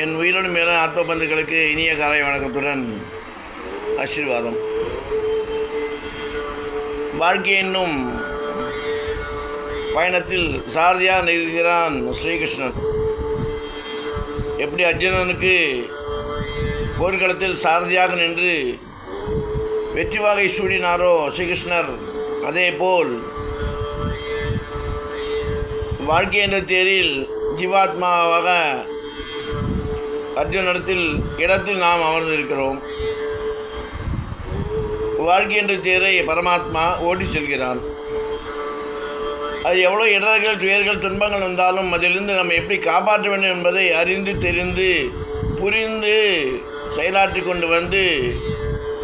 என் உயிரோடு மேலே ஆத்ம பந்துக்களுக்கு இனிய காலை வணக்கத்துடன் ஆசீர்வாதம். வாழ்க்கை என்னும் பயணத்தில் சாரதியாக நிற்கிறான் ஸ்ரீகிருஷ்ணன். எப்படி அர்ஜுனனுக்கு போர்க்களத்தில் சாரதியாக நின்று வெற்றி வாகை சூடினாரோ ஸ்ரீகிருஷ்ணர் அதேபோல் வாழ்க்கை என்ற தேரில் ஜீவாத்மாவாக அர்ஜுனிடத்தில் இடத்தில் நாம் அமர்ந்திருக்கிறோம். வாழ்க்கை என்ற தேரை பரமாத்மா ஓட்டி செல்கிறான். அது எவ்வளோ இடர்கள் துயர்கள் துன்பங்கள் வந்தாலும் அதிலிருந்து நம்ம எப்படி காப்பாற்ற வேண்டும் என்பதை அறிந்து தெரிந்து புரிந்து செயலாற்றி கொண்டு வந்து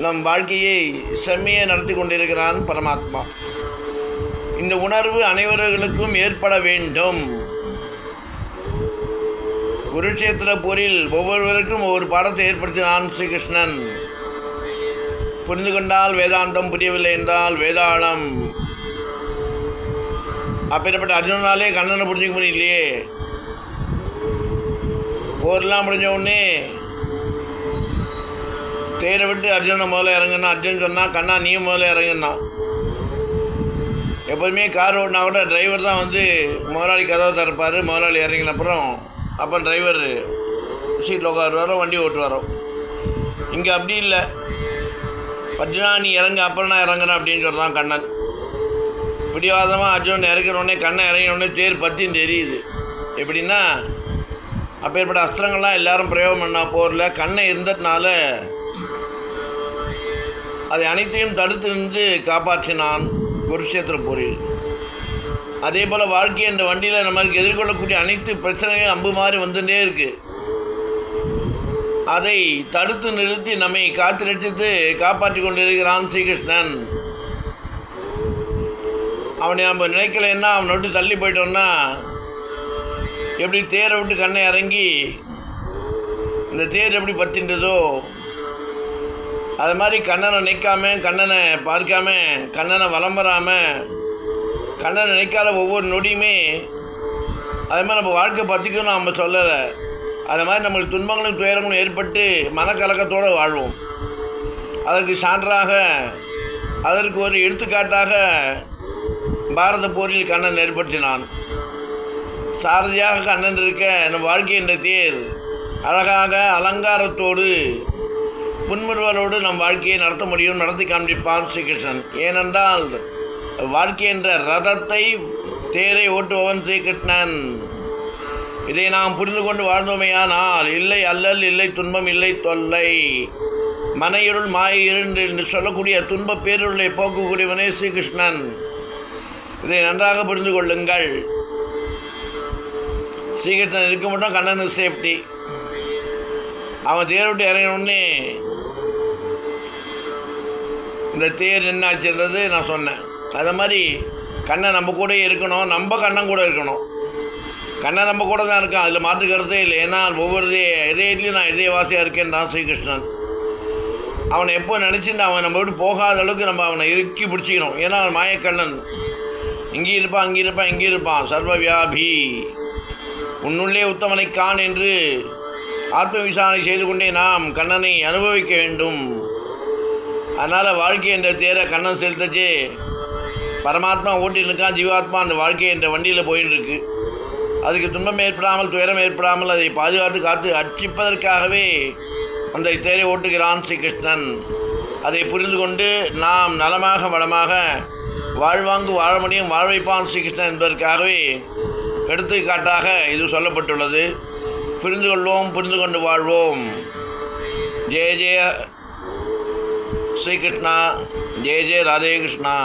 நம் வாழ்க்கையை செம்மையை நடத்தி கொண்டிருக்கிறான் பரமாத்மா. இந்த உணர்வு அனைவர்களுக்கும் ஏற்பட வேண்டும். குருட்சேத்திர போரில் ஒவ்வொருவருக்கும் ஒவ்வொரு பாடத்தை ஏற்படுத்தினான் ஸ்ரீகிருஷ்ணன். புரிந்து கொண்டால் வேதாந்தம் புரியவில்லை என்றால் வேதாளம். அப்பேற்பட்ட அர்ஜுனாலே கண்ணனை புரிஞ்சிக்க முடியலையே. போர்லாம் முடிஞ்ச உடனே தேரை விட்டு அர்ஜுனை முதல்ல இறங்குன்னா அர்ஜுன் சொன்னால் கண்ணா நீயும் முதல்ல இறங்குனா. எப்போதுமே கார் ஓடினா கூட டிரைவர் தான் வந்து முதலாளி கதவை திறப்பார் முதலாளி இறங்கின அப்புறம் அப்போ டிரைவர் சீட்டில் உட்காருவாரோ வண்டி ஓட்டுவாரோ. இங்கே அப்படி இல்லை. அர்ஜுனா நீ இறங்க அப்புறம் நான் இறங்குறேன் அப்படின்னு சொல்கிறான் கண்ணன். பிடிவாதமாக அர்ஜுன் இறங்கினோடனே கண்ணை இறங்கினோடனே தேர் பற்றின்னு தெரியுது. எப்படின்னா அப்பேற்பட்ட அஸ்திரங்கள்லாம் எல்லாரும் பிரயோகம் பண்ணால் போரில். கண்ணை இருந்ததுனால அதை அனைத்தையும் தடுத்து நின்று காப்பாற்றினான் குருஷேத்திர போரில். அதே போல் வாழ்க்கை என்ற வண்டியில் நம்மளுக்கு எதிர்கொள்ளக்கூடிய அனைத்து பிரச்சனைகளும் அம்பு மாதிரி வந்துட்டே இருக்கு. அதை தடுத்து நிறுத்தி நம்மை காத்து ரட்சித்து காப்பாற்றி கொண்டிருக்கிறான் ஸ்ரீகிருஷ்ணன். அவனை நம்ம நினைக்கலைன்னா அவனை விட்டு தள்ளி போயிட்டோம்னா எப்படி தேரை விட்டு கண்ணை இறங்கி இந்த தேர் எப்படி பத்தின்றதோ அது மாதிரி கண்ணனை நிற்காம கண்ணனை பார்க்காம கண்ணனை வலம் வராமல் கண்ணை நினைக்காத ஒவ்வொரு நொடியுமே அது மாதிரி நம்ம வாழ்க்கை பற்றிக்கும் நம்ம சொல்லலை. அது மாதிரி நம்மளுக்கு துன்பங்களும் துயரங்களும் ஏற்பட்டு மனக்கலக்கத்தோடு வாழ்வோம். அதற்கு சான்றாக அதற்கு ஒரு எடுத்துக்காட்டாக பாரத போரில் கண்ணன் ஏற்படுத்தினான். சாரதியாக கண்ணன் இருக்க நம் வாழ்க்கை என்ற தேர் அழகாக அலங்காரத்தோடு புன்முறுவலோடு நம் வாழ்க்கையை நடத்த முடியும் நடத்தி காண்பிப்பான் ஸ்ரீகிருஷ்ணன் ஏனென்றால் வாழ்க்கை என்ற ரதத்தை தேரை ஓட்டுபவன் ஸ்ரீகிருஷ்ணன். இதை நாம் புரிந்து கொண்டு வாழ்ந்தோமையானால் இல்லை அல்லல் இல்லை துன்பம் இல்லை தொல்லை. மனையிருள் மாய இருண்டு என்று சொல்லக்கூடிய துன்ப பேருளை போக்கக்கூடியவனே ஸ்ரீகிருஷ்ணன். இதை நன்றாக புரிந்து கொள்ளுங்கள். ஸ்ரீகிருஷ்ணன் இருக்க மட்டும் கண்ணனுக்கு சேஃப்டி அவன் தேர் இறங்கினோடனே இந்த தேர் என்னாச்சுன்றது நான் சொன்னேன். அதை மாதிரி கண்ணன் நம்ம கூட இருக்கணும் நம்ம கண்ணன் கூட இருக்கணும். கண்ணன் நம்ம கூட தான் இருக்கான் அதில் மாற்று கருத்தே இல்லை. ஏன்னா ஒவ்வொரு இதயத்துலையும் நான் இதயவாசியாக இருக்கேன் தான் ஸ்ரீகிருஷ்ணன். அவனை எப்போ நினச்சிட்டு அவன் நம்ம விட்டு போகாத அளவுக்கு நம்ம அவனை இறுக்கி பிடிச்சிக்கணும் ஏன்னா அவன் மாயக்கண்ணன். இங்கே இருப்பான் அங்கே இருப்பான் இங்கே இருப்பான். சர்வ வியாபி உன்னுள்ளே உத்தமனை கான் என்று ஆத்ம விசாரணை செய்து கொண்டே நாம் கண்ணனை அனுபவிக்க வேண்டும். அதனால் வாழ்க்கை என்ற தேரை கண்ணன் செலுத்தச்சு. பரமாத்மா ஓட்டின்னு இருக்கான் ஜீவாத்மா அந்த வாழ்க்கை என்ற வண்டியில் போயின்னு இருக்கு. அதுக்கு துன்பம் ஏற்படாமல் துயரம் ஏற்படாமல் அதை பாதுகாத்து காத்து அர்ச்சிப்பதற்காகவே அந்த தேரை ஓட்டுகிறான் ஸ்ரீகிருஷ்ணன். அதை புரிந்து கொண்டு நாம் நலமாக வளமாக வாழ்வாங்கு வாழ முடியும் வாழ வைப்பான் ஸ்ரீகிருஷ்ணன் என்பதற்காகவே எடுத்துக்காட்டாக இது சொல்லப்பட்டுள்ளது. புரிந்து கொள்வோம் புரிந்து கொண்டு வாழ்வோம். ஜெய ஜெய ஸ்ரீகிருஷ்ணா ஜெய ஜெய ராதே கிருஷ்ணா.